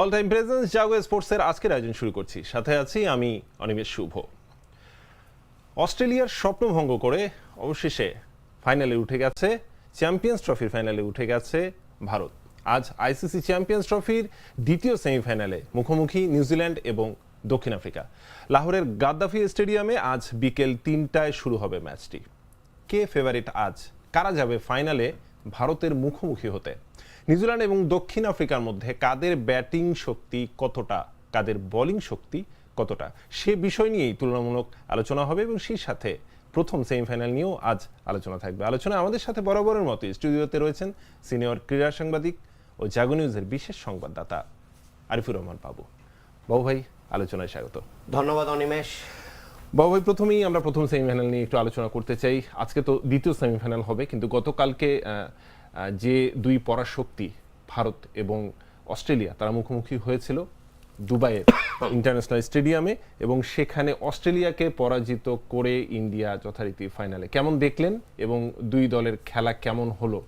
All time presence জাগো স্পোর্টসের আজকের আয়োজন শুরু করছি। সাথে আছি আমি অনিমেষ শুভ। অস্ট্রেলিয়ার স্বপ্নভঙ্গ করে অবশেষে ফাইনালে উঠে গেছে, চ্যাম্পিয়ন্স ট্রফির ফাইনালে উঠে গেছে ভারত। আজ আইসিসি চ্যাম্পিয়ন্স ট্রফির দ্বিতীয় সেমিফাইনালে মুখোমুখি নিউজিল্যান্ড এবং দক্ষিণ আফ্রিকা। লাহোরের গাদ্দাফি স্টেডিয়ামে আজ বিকেল তিনটায় শুরু হবে ম্যাচটি। কে ফেভারিট আজ? কারা যাবে ফাইনালে ভারতের মুখোমুখি হতে? নিউজিল্যান্ড এবং দক্ষিণ আফ্রিকার মধ্যে কাদের ব্যাটিং শক্তি কতটা কাদের বোলিং শক্তি কতটা সে বিষয় নিয়েই তুলনামূলক আলোচনা হবে এবং সেই সাথে প্রথম সেমিফাইনাল নিয়েও আজ আলোচনা থাকবে। আলোচনা আমাদের সাথে বরাবরের মতো স্টুডিওতে রয়েছেন সিনিয়র ক্রীড়া সাংবাদিক ও জাগো নিউজের বিশেষ সংবাদদাতা আরিফুর রহমান বাবু। বাবু ভাই আলোচনায় স্বাগত। ধন্যবাদ অনিমেষ। বাবু ভাই প্রথমেই আমরা প্রথম সেমিফাইনাল নিয়ে একটু আলোচনা করতে চাই। আজকে তো দ্বিতীয় সেমিফাইনাল হবে কিন্তু গতকালকে যে দুই পরাশক্তি ভারত এবং অস্ট্রেলিয়া তারা মুখোমুখি হয়েছিল দুবাইয়ের ইন্টারন্যাশনাল স্টেডিয়ামে এবং সেখানে অস্ট্রেলিয়াকে পরাজিত করে ইন্ডিয়া যথারীতি ফাইনালে। কেমন দেখলেন এবং দুই দলের খেলা কেমন হলো?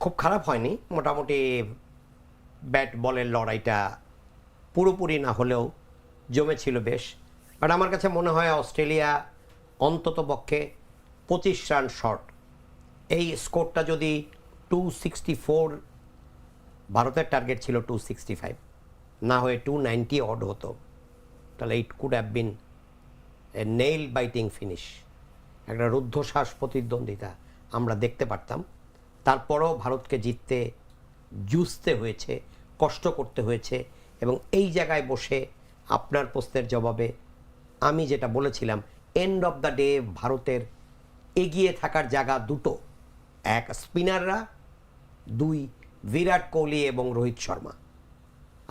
খুব খারাপ হয়নি। মোটামুটি ব্যাট বলের লড়াইটা পুরোপুরি না হলেও জমেছিল বেশ। বাট আমার কাছে মনে হয় অস্ট্রেলিয়া অন্তত পক্ষে পঁচিশ রান শর্ট। এই স্কোরটা যদি টু সিক্সটি ফোর ভারতের টার্গেট ছিল টু সিক্সটি ফাইভ না হয়ে টু নাইনটি অড হতো। তাহলে it could have been a nail biting finish একটা রুদ্ধশ্বাস প্রতিদ্বন্দ্বিতা আমরা দেখতে পারতাম। তারপরও ভারতকে জিততে জুঝতে হয়েছে, কষ্ট করতে হয়েছে এবং এই জায়গায় বসে আপনার প্রশ্নের জবাবে আমি যেটা বলেছিলাম এন্ড অফ দ্য ডে ভারতের এগিয়ে থাকার জায়গা দুটো। এক স্পিনাররা দুই বিরাট কোহলি এবং রোহিত শর্মা।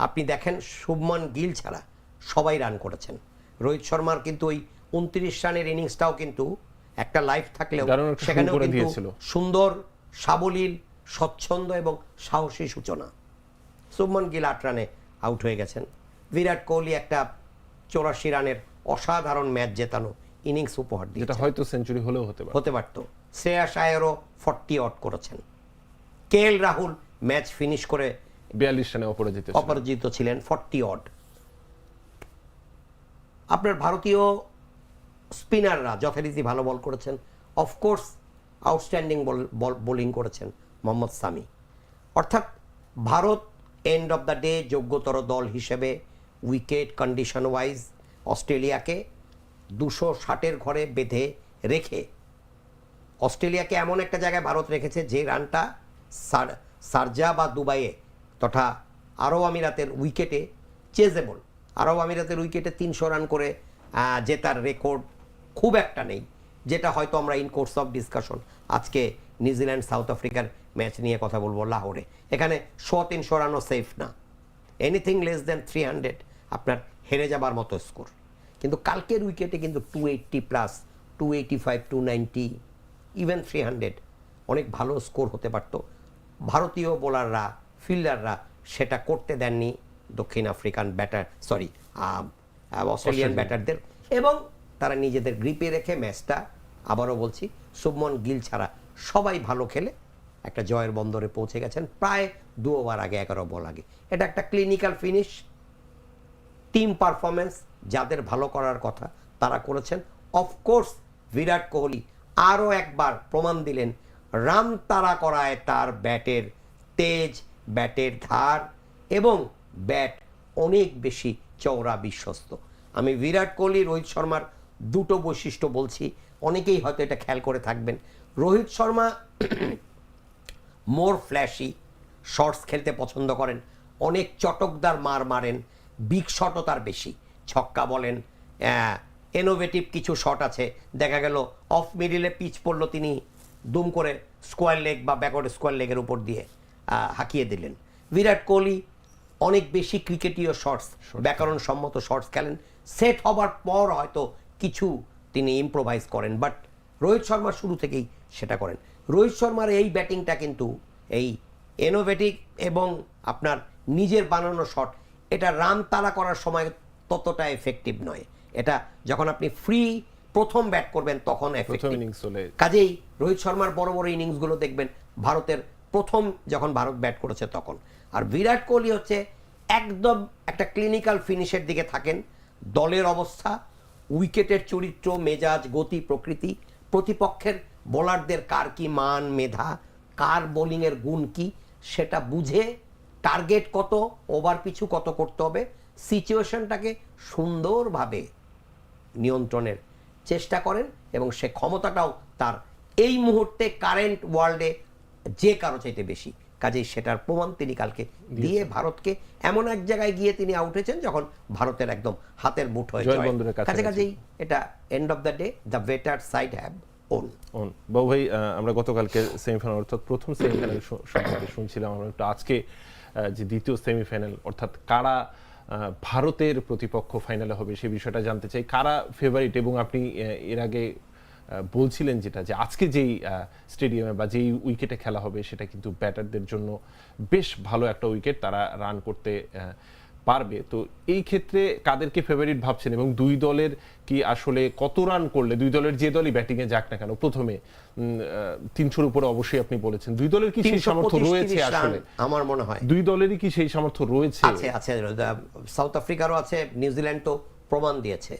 আপনি দেখেন শুভমান গিল ছাড়া সবাই রান করেছেন। রোহিত শর্মার কিন্তু ওই উনত্রিশ রানের ইনিংসটাও কিন্তু একটা লাইফ থাকলেও সেখানেও কিন্তু সুন্দর সাবলীল স্বচ্ছন্দ এবং সাহসী সূচনা। শুভমান গিল আট রানে আউট হয়ে গেছেন। বিরাট কোহলি একটা চৌরাশি রানের অসাধারণ ম্যাচ জেতানো ইনিংস উপহার দিয়ে যেটা হয়তো সেঞ্চুরি হলেও হতে পারে। হতে পারত। শ্রেয়াস আয়ারও ফর্টি আউট করেছেন। K L Rahul match finish করে বিয়াল্লিশ রানে অপরাজিত। অপরাজিত ছিলেন ফর্টি অড আপনার ভারতীয় স্পিনাররা যথারীতি ভালো বল করেছেন। অফকোর্স আউটস্ট্যান্ডিং বল বোলিং করেছেন মোহাম্মদ সামি। অর্থাৎ Bharat end of the day যোগ্যতর দল হিসেবে উইকেট কন্ডিশন ওয়াইজ অস্ট্রেলিয়াকে দুশো ষাটের ঘরে বেঁধে রেখে অস্ট্রেলিয়াকে এমন একটা জায়গায় ভারত রেখেছে যে রানটা সার- সারজা বা দুবাইয়ে তথা আরব আমিরাতের উইকেটে চেজেবল। আরব আমিরাতের উইকেটে তিনশো রান করে জেতার রেকর্ড খুব একটা নেই, যেটা হয়তো আমরা ইন কোর্স অফ ডিসকাশন আজকে নিউজিল্যান্ড, সাউথ আফ্রিকার ম্যাচ নিয়ে কথা বলব লাহোরে। এখানে শো তিনশো রানও সেফ না। Anything less than three hundred আপনার হেরে যাবার মতো স্কোর কিন্তু কালকের উইকেটে কিন্তু two eighty plus two eighty five two ninety even three hundred অনেক ভালো স্কোর হতে পারত। ভারতীয় বোলাররা ফিল্ডাররা সেটা করতে দেননি দক্ষিণ আফ্রিকান ব্যাটার সরি অস্ট্রেলিয়ান ব্যাটারদের এবং তারা নিজেদের গ্রিপে রেখে ম্যাচটা আবারও বলছি শুভমন গিল ছাড়া সবাই ভালো খেলে একটা জয়ের বন্দরে পৌঁছে গেছেন প্রায় দু ওভার আগে এগারো বল আগে। এটা একটা ক্লিনিক্যাল ফিনিশ টিম পারফরমেন্স যাদের ভালো করার কথা তারা করেছেন। অফকোর্স বিরাট কোহলি আরও একবার প্রমাণ দিলেন, রান তারা করায় তার ব্যাটের তেজ, ব্যাটের ধার এবং ব্যাট অনেক বেশি চওড়া বিশ্বস্ত। আমি বিরাট কোহলি, রোহিত শর্মার দুটো বৈশিষ্ট্য বলছি, অনেকেই হয়তো এটা খেয়াল করে থাকবেন। Rohit Sharma more flashy shots খেলতে পছন্দ করেন, অনেক চটকদার মার মারেন বিগ শটও তার বেশি। ছক্কা বলেন এনোভেটিভ কিছু শট আছে। দেখা গেল অফ মিডিলে পিচ পড়ল তিনি দুম করে স্কোয়ার লেগ বা ব্যাকওয়ার্ড স্কোয়ার লেগের উপর দিয়ে হাঁকিয়ে দিলেন। বিরাট কোহলি অনেক বেশি ক্রিকেটীয় শর্টস ব্যাকরণ সম্মত শর্টস খেলেন। সেট হবার পর হয়তো কিছু তিনি ইম্প্রোভাইজ করেন বাট রোহিত শর্মা শুরু থেকেই সেটা করেন। রোহিত শর্মার এই ব্যাটিংটা কিন্তু এই এনোভেটিভ এবং আপনার নিজের বানানো শট এটা রান তাড়া করার সময় ততটা এফেক্টিভ নয়। এটা যখন আপনি ফ্রি প্রথম ব্যাট করবেন তখন কাজেই রোহিত শর্মার বড় বড় ইনিংসগুলো দেখবেন ভারতের প্রথম যখন ভারত ব্যাট করেছে তখন। আর বিরাট কোহলি হচ্ছে একদম একটা ক্লিনিক্যাল ফিনিশের দিকে থাকেন। দলের অবস্থা উইকেটের চরিত্র মেজাজ গতি প্রকৃতি প্রতিপক্ষের বোলারদের কার কি মান মেধা কার বোলিংয়ের গুণ কি সেটা বুঝে টার্গেট কত ওভার পিছু কত করতে হবে সিচুয়েশনটাকে সুন্দরভাবে নিয়ন্ত্রণের চেষ্টা করেন এবং সে ক্ষমতাটাও তার এই মুহূর্তে কারেন্ট ওয়ার্ল্ডে যে কারও চাইতে বেশি। কাজেই সেটার প্রমাণ তিনি কালকে দিয়ে ভারতকে এমন এক জায়গায় গিয়ে তিনি আউটেছেন যখন ভারতের একদম হাতের মুঠ হয়ে। কাছে কাজেই এটা end of the day the better side have won won বাবু ভাই আমরা গতকালকে সেমিফাইনাল অর্থাৎ প্রথম সেমিফাইনাল সম্পর্কে শুনছিলাম। আমরা একটু আজকে যে দ্বিতীয় সেমিফাইনাল অর্থাৎ কারা ভারতের প্রতিপক্ষ ফাইনালে হবে সে বিষয়টা জানতে চাই। কারা ফেভারিট এবং আপনি এর আগে বলছিলেন যেটা, যে আজকে যেই স্টেডিয়ামে বা যেই উইকেটে খেলা হবে, সেটা কিন্তু ব্যাটারদের জন্য বেশ ভালো একটা উইকেট তারা রান করতে পারবে। তো এই ক্ষেত্রে কাদেরকে ফেভারিট ভাবছেন এবং দুই দলের কি আসলে কত রান করলে দুই দলের যে দলই ব্যাটিং এ যাক না কেন প্রথমে তিনশোর উপরে অবশ্যই আপনি বলেছেন। দুই দলের কি সেই সামর্থ্য রয়েছে আসলে? আমার মনে হয়। দুই দলেরই কি সেই সামর্থ্য রয়েছে? আছে আছে। সাউথ আফ্রিকারও আছে নিউজিল্যান্ড তো প্রমাণ দিয়েছে।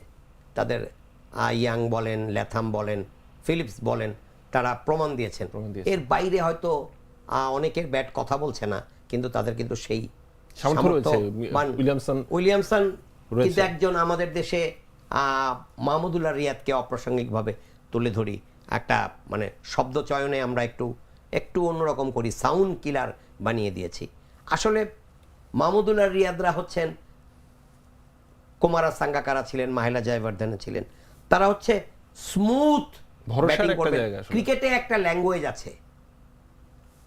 তাদের আহ, ইয়াং বলেন ল্যাথাম বলেন ফিলিপস বলেন তারা প্রমাণ দিয়েছেন। এর বাইরে হয়তো আহ, অনেকের ব্যাট কথা বলছে না কিন্তু তাদের কিন্তু সেই সামর্থ্য রয়েছে। মান- উইলিয়ামসন উইলিয়ামসন কিন্তু একজন আমাদের দেশে মাহমুদুল্লাহ রিয়াদকে অপ্রাসঙ্গিকভাবে তুলে ধরি একটা মানে শব্দ চয়নে আমরা একটু একটু অন্যরকম করি সাউন্ড কিলার বানিয়ে দিয়েছি আসলে মাহমুদুল্লাহ রিয়াদরা হচ্ছেন কুমারা সাঙ্গাকারা ছিলেন মাহিলা জয়বর্ধনে ছিলেন তারা হচ্ছে স্মুথ ক্রিকেটে একটা ল্যাঙ্গুয়েজ আছে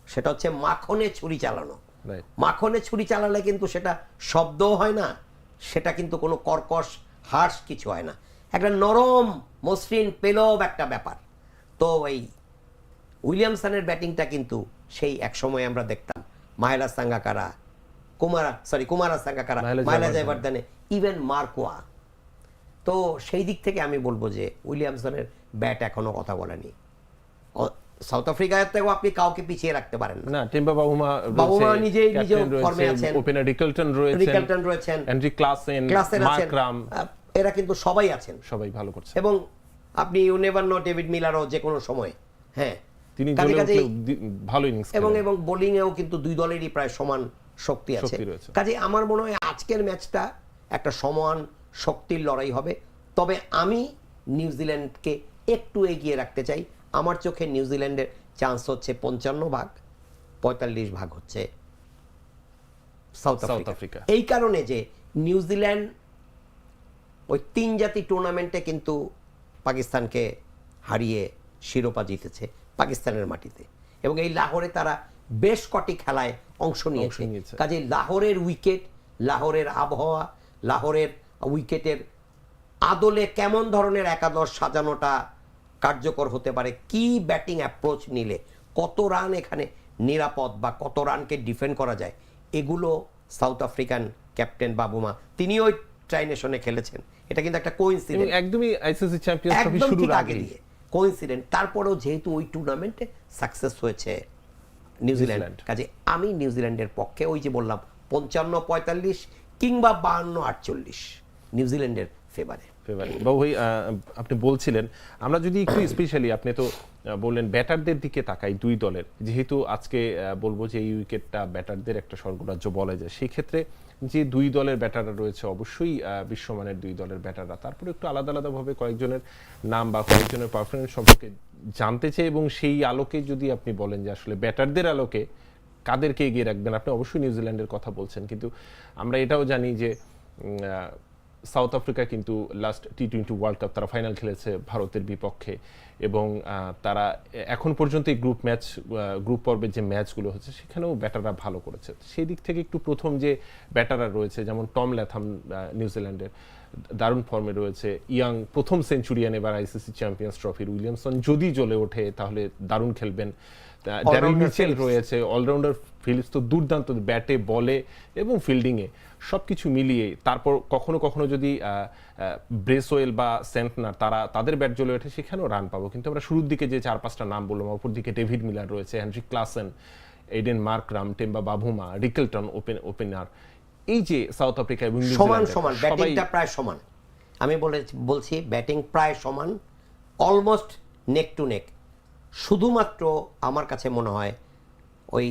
সেটা হচ্ছে মাখনে ছুরি চালানো. মাখনে ছুরি চালালে কিন্তু সেটা শব্দও হয় না সেটা কিন্তু কোনো কর্কশ হার্শ কিছু হয় না। একটা নরম মসৃণ পেলব একটা ব্যাপার। তো এই উইলিয়ামসনের ব্যাটিংটা কিন্তু সেই এক সময় আমরা দেখতাম। মাহেলা সাঙ্গাকারা কুমারা সরি কুমারা সাঙ্গাকারা মাহেলা জয়বর্ধনে। ইভেন মার্কোয়া। তো সেই দিক থেকে আমি বলব যে উইলিয়ামসনের ব্যাট এখনও কথা বলেনি। সাউথ আফ্রিকার থেকেও আপনি কাউকে পিছিয়ে রাখতে পারেন না। টেম্বা বাবুমা বাবুমা নিজেই নিজেও ফর্মে আছেন। ওপেনার রিকলটন রয়েছেন রিকালটন রয়েছেন। এন্ড্রি ক্লাসেন ক্লাসের আছেন। এরা কিন্তু সবাই আছেন। সবাই ভালো করছে এবং আপনি ইউ নেভার নো ডেভিড মিলারও যে কোনো সময় হ্যাঁ। তিনি ভালো ইনিংস এবং এবং বোলিং এও কিন্তু দুই দলেরই প্রায় সমান শক্তি আছে। কাজে আমার মনে হয় আজকের ম্যাচটা একটা সমান শক্তির লড়াই হবে। তবে আমি নিউজিল্যান্ডকে একটু এগিয়ে রাখতে চাই। আমার চোখে নিউজিল্যান্ডের চান্স হচ্ছে পঞ্চান্ন ভাগ পঁয়তাল্লিশ ভাগ হচ্ছে সাউথ সাউথ আফ্রিকা। এই কারণে যে নিউজিল্যান্ড ওই তিন জাতি টুর্নামেন্টে কিন্তু পাকিস্তানকে হারিয়ে শিরোপা জিতেছে পাকিস্তানের মাটিতে এবং এই লাহোরে তারা বেশ কটি খেলায় অংশ নিয়েছে। কাজে লাহোরের উইকেট লাহোরের আবহাওয়া লাহোরের উইকেটের আদলে কেমন ধরনের একাদশ সাজানোটা কার্যকর হতে পারে। কি ব্যাটিং অ্যাপ্রোচ নিলে কত রান এখানে নিরাপদ বা কত রানকে ডিফেন্ড করা যায়? এগুলো সাউথ আফ্রিকান ক্যাপ্টেন বাবুমা তিনিও ট্রাইনেশনে খেলেছেন। এটা কিন্তু একটা কোইন্সিডেন্ট একদমই আইসিসি চ্যাম্পিয়ন্স ট্রফি শুরুর আগে দিয়ে। কোইন্সিডেন্ট তারপরেও যেহেতু ওই টুর্নামেন্টে সাকসেস হয়েছে নিউজিল্যান্ড নিউজিল্যান্ড। কাজে আমি নিউজিল্যান্ডের পক্ষে ওই যে বললাম পঞ্চান্ন পঁয়তাল্লিশ কিংবা বাহান্ন আটচল্লিশ নিউজিল্যান্ডের ফেভারে আপনি বলছিলেন, আমরা যদি একটু স্পেশালি আপনি তো বললেন ব্যাটারদের দিকে তাকাই দুই দলের। যেহেতু আজকে বলব যে এই উইকেটটা ব্যাটারদের একটা স্বর্গরাজ্য বলা যায় সেই ক্ষেত্রে যে দুই দলের ব্যাটাররা রয়েছে, অবশ্যই বিশ্বমানের দুই দলের ব্যাটাররা। তারপরে একটু আলাদা আলাদাভাবে কয়েকজনের নাম বা কয়েকজনের পারফরমেন্স সম্পর্কে জানতে চাই এবং সেই আলোকে যদি আপনি বলেন যে আসলে ব্যাটারদের আলোকে কাদেরকে এগিয়ে রাখবেন, আপনি অবশ্যই নিউজিল্যান্ডের কথা বলছেন। কিন্তু আমরা এটাও জানি যে সাউথ আফ্রিকা কিন্তু last T twenty world cup তারা ফাইনাল খেলেছে ভারতের বিপক্ষে এবং তারা এখন পর্যন্ত এই গ্রুপ ম্যাচ গ্রুপ পর্বের যে ম্যাচগুলো হচ্ছে সেখানেও ব্যাটাররা ভালো করেছে। সেই দিক থেকে একটু প্রথম যে ব্যাটাররা রয়েছে, যেমন টম ল্যাথাম নিউজিল্যান্ডের দারুণ ফর্মে রয়েছে। ইয়াং প্রথম সেঞ্চুরিয়ান এবার আইসিসি চ্যাম্পিয়ন্স ট্রফির উইলিয়ামসন যদি জ্বলে ওঠে তাহলে দারুণ খেলবেন। ড্যারিল মিচেল রয়েছে অলরাউন্ডার ফিলিপস তো দুর্দান্ত ব্যাটে বলে এবং ফিল্ডিংয়ে সব কিছু মিলিয়ে তারপর কখনো কখনো যদি ব্রেসওয়েল বা সেন্টনার তারা তাদের ব্যাট জ্বলে ওঠে সেখানেও রান পাবো। কিন্তু আমরা শুরুর দিকে যে চার পাঁচটা নাম বললাম অপর দিকে ডেভিড মিলার রয়েছে Heinrich Klaasen Aiden Markram Temba Bavuma Rickelton open opener এই যে সাউথ আফ্রিকা এবং সমান সমান ব্যাটিংটা প্রায় সমান। আমি বলে বলছি ব্যাটিং প্রায় সমান অলমোস্ট নেক টু নেক শুধুমাত্র আমার কাছে মনে হয় ওই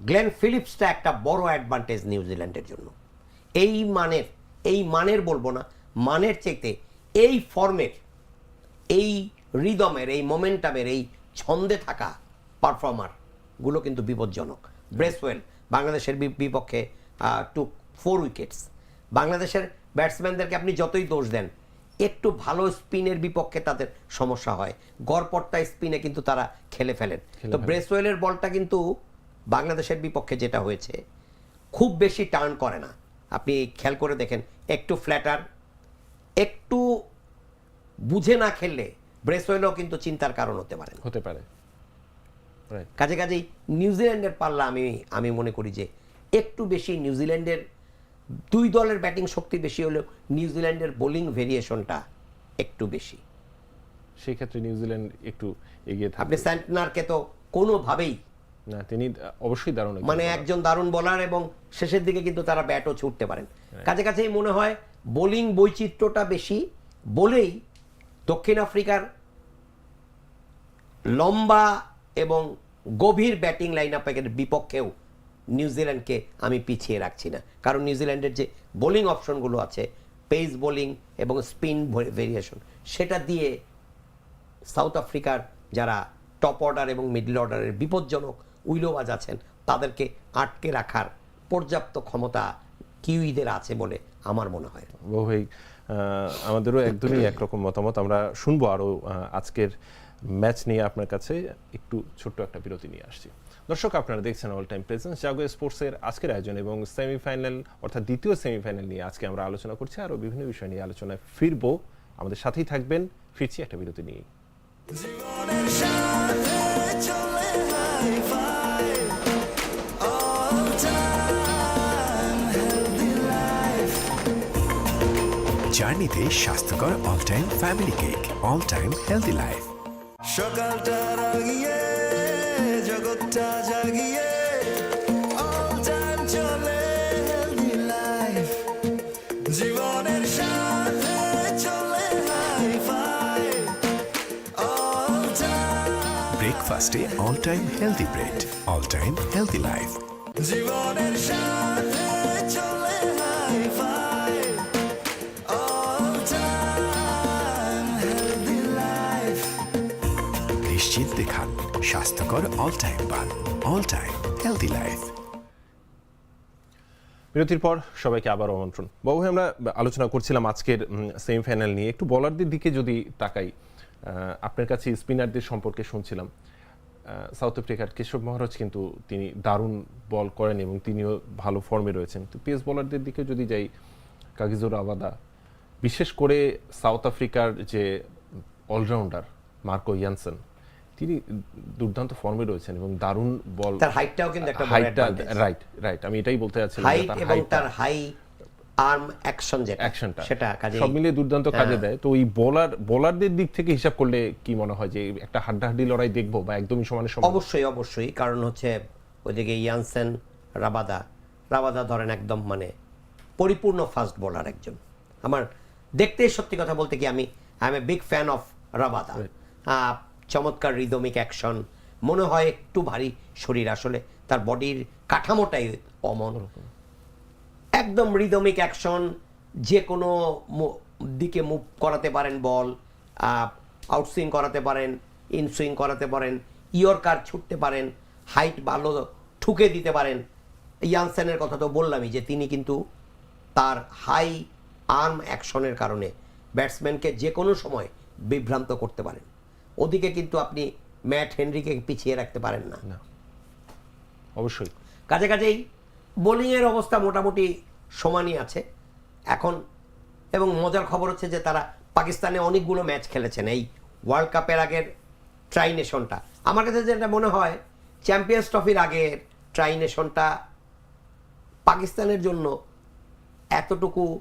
গ্লেন ফিলিপসটা একটা বড় অ্যাডভান্টেজ নিউজিল্যান্ডের জন্য। এই মানের এই মানের বলব না, মানের চেতে এই ফর্মের, এই রিদমের, এই মোমেন্টামের, এই ছন্দে থাকা পারফর্মারগুলো কিন্তু বিপজ্জনক। ব্রেসওয়েল বাংলাদেশের বিপক্ষে টু ফোর উইকেটস বাংলাদেশের ব্যাটসম্যানদেরকে আপনি যতই দোষ দেন একটু ভালো স্পিনের বিপক্ষে তাদের সমস্যা হয়। গড়পট্টায় স্পিনে কিন্তু তারা খেলে ফেলেন। তো ব্রেসওয়েলের বলটা কিন্তু বাংলাদেশের বিপক্ষে যেটা হয়েছে খুব বেশি টার্ন করে না। আপনি খেয়াল করে দেখেন একটু ফ্ল্যাটার একটু বুঝে না খেললে ব্রেসওয়েলও কিন্তু চিন্তার কারণ হতে পারে হতে পারে। কাজে কাজেই নিউজিল্যান্ডের পাল্লা আমি আমি মনে করি যে একটু বেশি নিউজিল্যান্ডের দুই দলের ব্যাটিং শক্তি বেশি হলেও নিউজিল্যান্ডের বোলিং ভেরিয়েশনটা একটু বেশি। সেই ক্ষেত্রে নিউজিল্যান্ড একটু এগিয়ে আপনি থাকবে স্যান্টনারকে তো কোনোভাবেই না তিনি অবশ্যই দারুণ মানে একজন দারুণ বোলার এবং শেষের দিকে কিন্তু তারা ব্যাটও ছুটতে পারেন। কাছে কাছেই মনে হয় বোলিং বৈচিত্র্যটা বেশি বলেই দক্ষিণ আফ্রিকার লম্বা এবং গভীর ব্যাটিং লাইন আপের বিপক্ষেও নিউজিল্যান্ডকে আমি পিছিয়ে রাখছি না। কারণ নিউজিল্যান্ডের যে বোলিং অপশনগুলো আছে পেস বোলিং এবং স্পিন ভেরিয়েশন সেটা দিয়ে সাউথ আফ্রিকার যারা টপ অর্ডার এবং মিডল অর্ডারের বিপজ্জনক উইলোবাজ আছেন, তাদেরকে আটকে রাখার পর্যাপ্ত ক্ষমতা কিউইদের আছে বলে আমার মনে হয়। ভাই আমাদেরও একদমই একরকম মতামত। আমরা শুনব আরও আজকের ম্যাচ নিয়ে আপনার কাছে একটু ছোট্ট একটা বিরতি নিয়ে আসছি। দর্শক আপনারা দেখছেন অল টাইম প্রেজেন্স জাগো স্পোর্টসের আজকের আয়োজন এবং সেমিফাইনাল অর্থাৎ দ্বিতীয় সেমিফাইনাল নিয়ে আজকে আমরা আলোচনা করছি। আরও বিভিন্ন বিষয় নিয়ে আলোচনায় ফিরবো। আমাদের সাথেই থাকবেন ফিরছি একটা বিরতি নিয়ে জার্নিতে স্বাস্থ্যকর all time family cake all time healthy life সকালটা রাগিয়ে জগৎটা জাগিয়ে অল টাইম চলে হেলদি লাইফ জীবনের সাথে চলে হাই ফাই অল টাইম ব্রেকফাস্টে all time healthy bread all time healthy life জীবনের সাথে স্বাস্থ্যকর অল টাইম পান অল টাইম হেলদি লাইফ বিরতির পর সবাইকে আবার আমন্ত্রণ। বাবু আমরা আলোচনা করছিলাম আজকের সেমিফাইনাল নিয়ে। একটু বলারদের দিকে যদি তাকাই আপনার কাছে স্পিনারদের সম্পর্কে শুনছিলাম। সাউথ আফ্রিকার কেশব মহারাজ কিন্তু তিনি দারুণ বল করেন এবং তিনিও ভালো ফর্মে রয়েছেন। তো পেস বলারদের দিকে যদি যাই, কাগিজোর আবাদা। বিশেষ করে সাউথ আফ্রিকার যে অলরাউন্ডার মার্কো ইয়ানসেন তিনি দুর্দান্ত ফর্মে রয়েছেন এবং দারুণ বল তার হাইটটাও কিন্তু একটা হাইটটা রাইট রাইট আমি এটাই বলতে চাচ্ছিলাম হাইট এবং তার হাই আর্ম অ্যাকশন যেটা অ্যাকশনটা সেটা কাজে সব মিলিয়ে দুর্দান্ত কাজে হ্যাঁ। দেয়। তো ওই বোলার বোলারদের দিক থেকে হিসাব করলে কি মনে হয় যে একটা হাড্ডাহাড্ডি লড়াই দেখব বা একদমই সমানে সমান অবশ্যই অবশ্যই। কারণ হচ্ছে ওইদিকে ইয়ানসেন রাবাদা রাবাদা ধরেন একদম মানে পরিপূর্ণ ফাস্ট বোলার একজন। আমার দেখতেই সত্যি কথা বলতে কি আমি I am a big fan of Rabada চমৎকার রিদমিক অ্যাকশন মনে হয় একটু ভারী শরীর, আসলে তার বডির কাঠামোটাই অমন। একদম রিদমিক অ্যাকশন যে কোনো দিকে মুভ করাতে পারেন বল আউটসুইং করাতে পারেন ইনসুইং করাতে পারেন ইয়র্কার ছুটতে পারেন হাইট ভালো ঠুকে দিতে পারেন। ইয়ানসেনের কথা তো বললামই যে তিনি কিন্তু তার হাই আর্ম অ্যাকশনের কারণে ব্যাটসম্যানকে যে কোনো সময় বিভ্রান্ত করতে পারেন। ওদিকে কিন্তু আপনি ম্যাট হেনরিকে পিছিয়ে রাখতে পারেন না। অবশ্যই। কাজে কাজেই বোলিংয়ের অবস্থা মোটামুটি সমানই আছে। এখন এবং মজার খবর হচ্ছে যে তারা পাকিস্তানে অনেকগুলো ম্যাচ খেলেছেন। এই ওয়ার্ল্ড কাপের আগের ট্রাই নেশনটা আমার কাছে যেটা মনে হয় চ্যাম্পিয়ন্স ট্রফির আগের ট্রাই নেশনটা পাকিস্তানের জন্য এতটুকু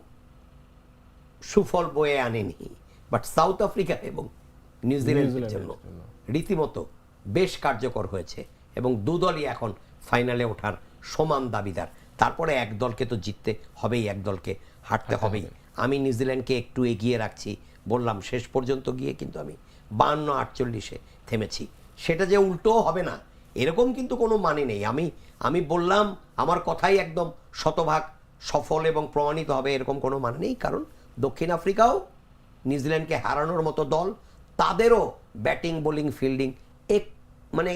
সুফল বয়ে আনেনি। বাট সাউথ আফ্রিকা এবং নিউজিল্যান্ডের জন্য। রীতিমতো বেশ কার্যকর হয়েছে এবং দুদলই এখন ফাইনালে ওঠার সমান দাবিদার। তারপরে এক দলকে তো জিততে হবেই এক দলকে হারতে হবেই। আমি নিউজিল্যান্ডকে একটু এগিয়ে রাখছি বললাম শেষ পর্যন্ত গিয়ে কিন্তু আমি বান্ন আটচল্লিশে থেমেছি। সেটা যে উল্টোও হবে না এরকম কিন্তু কোনো মানে নেই। আমি আমি বললাম আমার কথাই একদম শতভাগ সফল এবং প্রমাণিত হবে এরকম কোনো মানে নেই। কারণ দক্ষিণ আফ্রিকাও নিউজিল্যান্ডকে হারানোর মতো দল তাদেরও ব্যাটিং, বোলিং, ফিল্ডিং এক মানে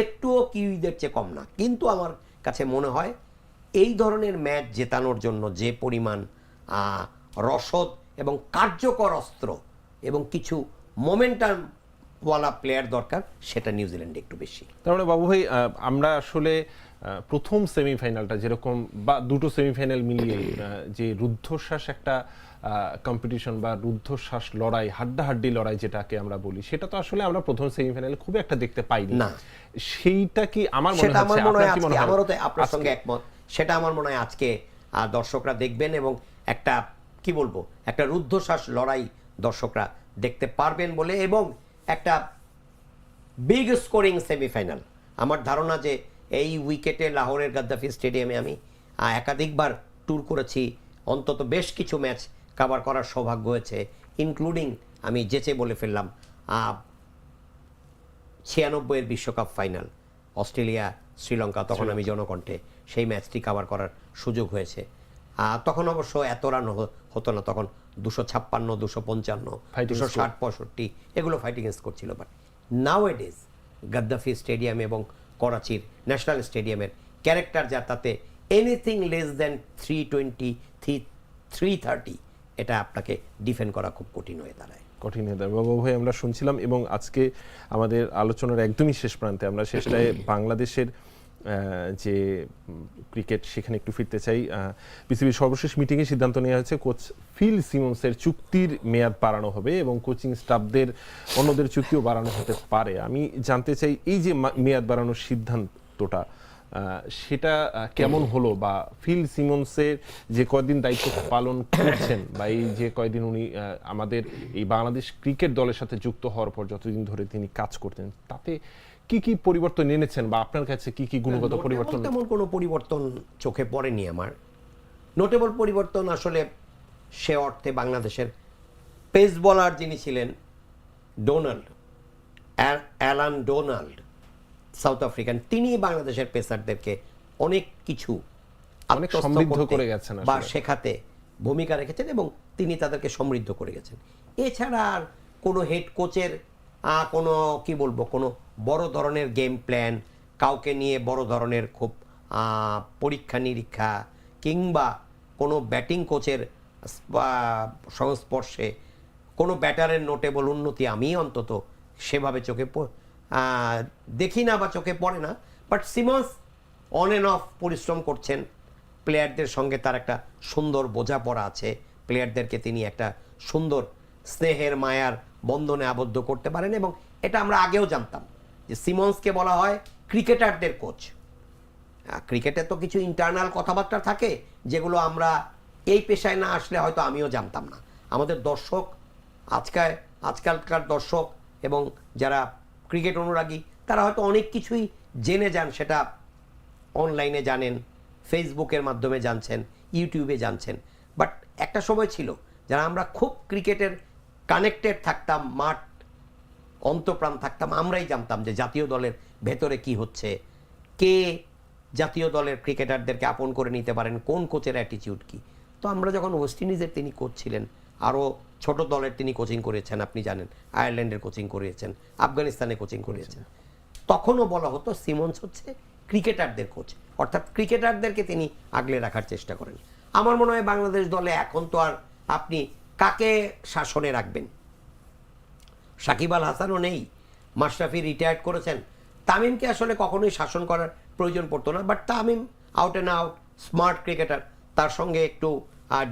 একটুও কিউইদের চেয়ে কম না। কিন্তু আমার কাছে মনে হয় এই ধরনের ম্যাচ জেতানোর জন্য যে পরিমাণ রসদ এবং কার্যকর অস্ত্র এবং কিছু মোমেন্টাম ওয়ালা প্লেয়ার দরকার, সেটা নিউজিল্যান্ডে একটু বেশি। তার মানে বাবু ভাই আমরা আসলে প্রথম সেমিফাইনালটা যেরকম বা দুটো সেমিফাইনাল মিলিয়ে যে রুদ্ধশ্বাস একটা কম্পিটিশন বা রুদ্ধশ্বাস লড়াই হাড্ডাহাড্ডি লড়াই যেটাকে আমরা বলি সেটা তো আসলে আমরা প্রথম সেমিফাইনালে খুব একটা দেখতে পাইনি। না। সেইটা কি আমার মনে সেটা আমার মনে হয় হয়? আমারও তো আপনার সঙ্গে একমত। সেটা আমার মনে হয় আজকে দর্শকরা দেখবেন এবং একটা কি বলব একটা রুদ্ধশ্বাস লড়াই দর্শকরা দেখতে পারবেন বলে এবং একটা বিগ স্কোরিং সেমিফাইনাল আমার ধারণা যে এই উইকেটে লাহোরের গাদ্দাফি স্টেডিয়ামে আমি একাধিকবার ট্যুর করেছি। অন্তত বেশ কিছু ম্যাচ কভার করার সৌভাগ্য হয়েছে ইনক্লুডিং আমি যেচে বলে ফেললাম ছিয়ানব্বইয়ের বিশ্বকাপ ফাইনাল অস্ট্রেলিয়া শ্রীলঙ্কা তখন আমি জনকণ্ঠে সেই ম্যাচটি কাভার করার সুযোগ হয়েছে। তখন অবশ্য এত রান হতো না তখন দুশো ছাপ্পান্ন দুশো পঞ্চান্ন দুশো ষাট পঁয়ষট্টি এগুলো ফাইটিং স্কোর ছিল but now it is Gaddafi stadium এবং করাচির ন্যাশনাল স্টেডিয়ামের ক্যারেক্টার যা তাতে anything less than three twenty three three thirty এটা আপনাকে ডিফেন্ড করা খুব কঠিন হয়ে দাঁড়ায়। কঠিন হয়ে যাবে বাবু ভাই আমরা শুনছিলাম এবং আজকে আমাদের আলোচনার একদমই শেষ প্রান্তে আমরা শেষটায় বাংলাদেশের যে ক্রিকেট সেখানে একটু ফিরতে চাই। পৃথিবীর সর্বশেষ মিটিংয়ে সিদ্ধান্ত নেওয়া হয়েছে কোচ ফিল সিমন্সের চুক্তির মেয়াদ বাড়ানো হবে এবং কোচিং স্টাফদের অন্যদের চুক্তিও বাড়ানো হতে পারে। আমি জানতে চাই এই যে মেয়াদ বাড়ানোর সিদ্ধান্তটা সেটা কেমন হলো বা ফিল সিমন্সের যে কয়দিন দায়িত্ব পালন করছেন বা এই যে কয়দিন উনি আমাদের এই বাংলাদেশ ক্রিকেট দলের সাথে যুক্ত হওয়ার পর যতদিন ধরে তিনি কাজ করতেন তাতে কি কি পরিবর্তন এনেছেন বা আপনার কাছে কি কি গুণগত পরিবর্তন? তেমন কোনো পরিবর্তন চোখে পড়েনি আমার। নোটেবল পরিবর্তন আসলে সে অর্থে বাংলাদেশের পেস বলার যিনি ছিলেন Donald Allan Donald South African তিনি বাংলাদেশের পেসারদেরকে অনেক কিছু অনেক সমৃদ্ধ করে গেছেন বা শেখাতে ভূমিকা রেখেছেন এবং তিনি তাদেরকে সমৃদ্ধ করে গেছেন। এছাড়া আর কোনো হেড কোচের কোনো কি বলব কোনো বড় ধরনের গেম প্ল্যান কাউকে নিয়ে বড় ধরনের খুব পরীক্ষা নিরীক্ষা কিংবা কোনো ব্যাটিং কোচের সংস্পর্শে কোনো ব্যাটারের নোটেবল উন্নতি আমি অন্তত সেভাবে চোখে দেখি না বা চোখে পড়ে না but Simmons on and off পরিশ্রম করছেন। প্লেয়ারদের সঙ্গে তার একটা সুন্দর বোঝাপড়া আছে। প্লেয়ারদেরকে তিনি একটা সুন্দর স্নেহের মায়ার বন্ধনে আবদ্ধ করতে পারেন এবং এটা আমরা আগেও জানতাম যে সিমন্সকে বলা হয় ক্রিকেটারদের কোচ ক্রিকেটে তো কিছু ইন্টারনাল কথাবার্তা থাকে, যেগুলো আমরা এই পেশায় না আসলে হয়তো আমিও জানতাম না। আমাদের দর্শক আজকাল আজকালকার দর্শক এবং যারা ক্রিকেট অনুরাগী, তারা হয়তো অনেক কিছুই জেনে যান, সেটা অনলাইনে জানেন, ফেসবুকের মাধ্যমে জানছেন, ইউটিউবে জানছেন। বাট একটা সময় ছিল যারা আমরা খুব ক্রিকেটের কানেক্টেড থাকতাম, মাঠ অন্তপ্রাণ থাকতাম, আমরাই জানতাম যে জাতীয় দলের ভেতরে কি হচ্ছে, কে জাতীয় দলের ক্রিকেটারদেরকে আপন করে নিতে পারেন, কোন কোচের অ্যাটিটিউড কি। তো আমরা যখন ওয়েস্ট ইন্ডিজের তিনি কোচ ছিলেন, আরও ছোট দলের তিনি কোচিং করেছেন, আপনি জানেন। আয়ারল্যান্ডের কোচিং করিয়েছেন আফগানিস্তানে কোচিং করিয়েছেন তখনও বলা হতো সিমন্স হচ্ছে ক্রিকেটারদের কোচ অর্থাৎ ক্রিকেটারদেরকে তিনি আগলে রাখার চেষ্টা করেন। আমার মনে হয় বাংলাদেশ দলে এখন তো আর আপনি কাকে শাসনে রাখবেন? সাকিব আল হাসানও নেই। মাশরাফি রিটায়ার্ড করেছেন। তামিমকে আসলে কখনোই শাসন করার প্রয়োজন পড়তো না। But Tamim out and out smart cricketer তার সঙ্গে একটু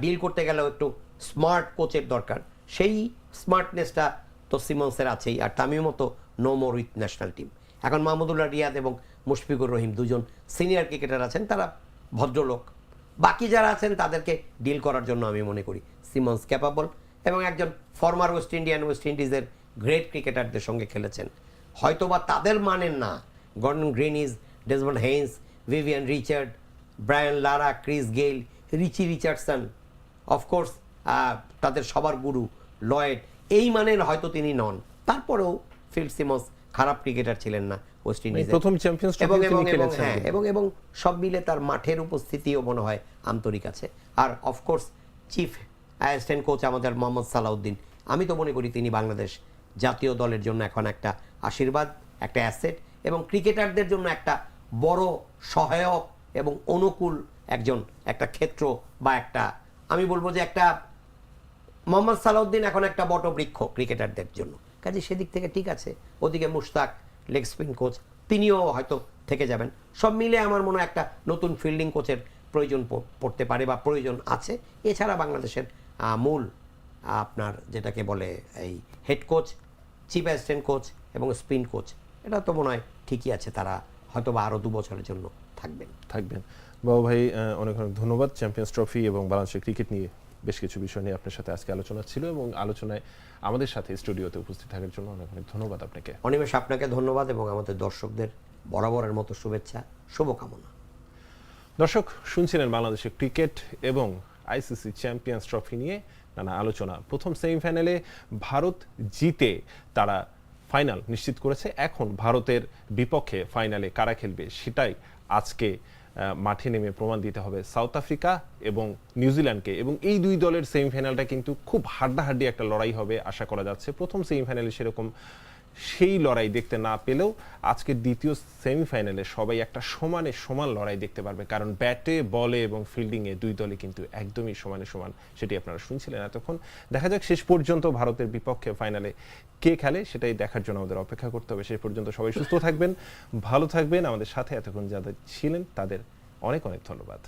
ডিল করতে গেলেও একটু স্মার্ট কোচের দরকার। সেই স্মার্টনেসটা তো সিমন্সের আছেই, আর তামিমও তো no more with national team এখন মাহমুদুল্লাহ রিয়াদ এবং মুশফিকুর রহিম দুজন সিনিয়র ক্রিকেটার আছেন, তারা ভদ্রলোক। বাকি যারা আছেন, তাদেরকে ডিল করার জন্য আমি মনে করি সিমন্স ক্যাপাবল এবং একজন ফর্মার ওয়েস্ট ইন্ডিয়ান ওয়েস্ট ইন্ডিজের গ্রেট ক্রিকেটারদের সঙ্গে খেলেছেন। হয়তোবা তাদের মানেন না। Gordon Greenidge Desmond Haynes Vivian Richard Brian Lara Chris Gayle Richie Richardson of course তাদের সবার গুরু লয়েড এই মানের হয়তো তিনি নন। তারপরেও ফিল সিমস খারাপ ক্রিকেটার ছিলেন না ওয়েস্ট ইন্ডিজের। প্রথম চ্যাম্পিয়ন্স এবং হ্যাঁ এবং এবং সব মিলে তার মাঠের উপস্থিতিও মনে হয় আন্তরিক আছে। আর of course chief assistant coach আমাদের মোহাম্মদ সালাউদ্দিন। আমি তো মনে করি তিনি বাংলাদেশ জাতীয় দলের জন্য এখন একটা আশীর্বাদ একটা অ্যাসেট এবং ক্রিকেটারদের জন্য একটা বড় সহায়ক এবং অনুকূল একজন একটা ক্ষেত্র বা একটা আমি বলব যে একটা মোহাম্মদ সালাউদ্দিন এখন একটা বটবৃক্ষ ক্রিকেটারদের জন্য। কাজে সেদিক থেকে ঠিক আছে, ওদিকে মুশতাক, লেগ স্পিন কোচ, তিনিও হয়তো থেকে যাবেন। সব মিলে আমার মনে একটা নতুন ফিল্ডিং কোচের প্রয়োজন পড়তে পারে বা প্রয়োজন আছে। এছাড়া বাংলাদেশের মূল আপনার যেটাকে বলে এই head coach chief assistant coach এবং স্পিন কোচ এটা তো মনে হয় ঠিকই আছে, তারা হয়তো বা আরও দু বছরের জন্য থাকবেন। থাকবেন। বাবু ভাই অনেক অনেক ধন্যবাদ। চ্যাম্পিয়ন্স ট্রফি এবং বাংলাদেশের ক্রিকেট নিয়ে বেশ কিছু বিষয় নিয়ে আপনার সাথে আজকে আলোচনা ছিল এবং আলোচনায় আমাদের সাথে স্টুডিওতে উপস্থিত থাকার জন্য অনেক অনেক ধন্যবাদ আপনাকে। অনিমেষ আপনাকে ধন্যবাদ এবং আমাদের দর্শকদের বরাবরের মতো শুভেচ্ছা শুভকামনা। দর্শক শুনছিলেন বাংলাদেশের ক্রিকেট এবং আইসিসি চ্যাম্পিয়ন্স ট্রফি নিয়ে নানা আলোচনা। প্রথম সেমিফাইনালে ভারত জিতে তারা ফাইনাল নিশ্চিত করেছে। এখন ভারতের বিপক্ষে ফাইনালে কারা খেলবে সেটাই আজকে মাঠে নেমে প্রমাণ দিতে হবে সাউথ আফ্রিকা এবং নিউজিল্যান্ডকে এবং এই দুই দলের সেমিফাইনালটা কিন্তু খুব হাড্ডাহাড্ডি একটা লড়াই হবে, আশা করা যাচ্ছে। প্রথম সেমিফাইনালে সেরকম সেই লড়াই দেখতে না পেলেও আজকের দ্বিতীয় সেমিফাইনালে সবাই একটা সমানে সমান লড়াই দেখতে পারবে। কারণ ব্যাটে, বলে এবং ফিল্ডিংয়ে দুই দলে কিন্তু একদমই সমানে সমান, সেটি আপনারা শুনছিলেন এতক্ষণ। দেখা যাক শেষ পর্যন্ত ভারতের বিপক্ষে ফাইনালে কে খেলে, সেটাই দেখার জন্য আমাদের অপেক্ষা করতে হবে। শেষ পর্যন্ত সবাই সুস্থ থাকবেন, ভালো থাকবেন। আমাদের সাথে এতক্ষণ যাদের ছিলেন, তাদের অনেক অনেক ধন্যবাদ।